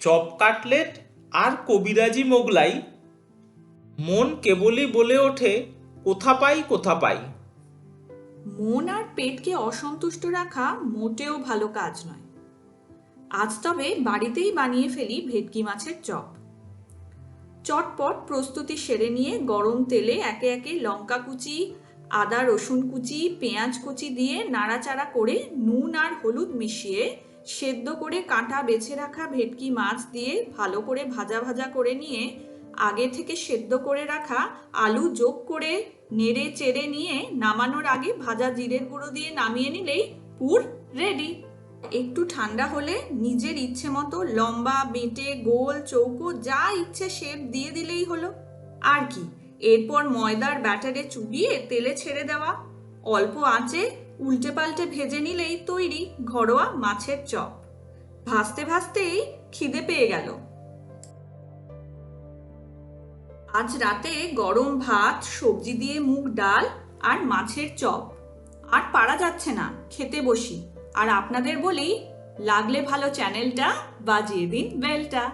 Chop cutlet আর কবিরাজি মোগলাই। মন কেবলই বলে ওঠে, কোথা পাই কোথা পাই? মন আর পেটকে অসন্তুষ্ট রাখা মোটেও ভালো কাজ নয়। আজ তবে বাড়িতেই বানিয়ে ফেলি ভেটকি মাছের চপ। চটপট প্রস্তুতি সেরে নিয়ে গরম তেলে একে একে লঙ্কা কুচি, আদা রসুন কুচি, পেঁয়াজ কুচি দিয়ে নাড়াচাড়া করে নুন আর হলুদ মিশিয়ে সেদ্ধ করে কাঁটা বেছে রাখা ভেটকি মাছ দিয়ে ভালো করে ভাজা ভাজা করে নিয়ে আগে থেকে সেদ্ধ করে রাখা আলু যোগ করে নেড়ে চেড়ে নিয়ে নামানোর আগে ভাজা জিরের গুঁড়ো দিয়ে নামিয়ে নিলেই পুর রেডি। একটু ঠান্ডা হলে নিজের ইচ্ছে মতো লম্বা, বেঁটে, গোল, চৌকো, যা ইচ্ছে শেপ দিয়ে দিলেই হলো। আর কি, এরপর ময়দার ব্যাটারে চুবিয়ে তেলে ছেড়ে দেওয়া। অল্প আঁচে উল্টে পাল্টে ভেজে নিলেই তৈরি ঘরোয়া মাছের চপ। ভাজতে ভাজতেই খিদে পেয়ে গেল। আজ রাতে গরম ভাত, সবজি দিয়ে মুগ ডাল আর মাছের চপ। আর পারা যাচ্ছে না, খেতে বসি। আর আপনাদের বলি, লাগলে ভালো চ্যানেলটা বাজিয়ে দিন বেলটা।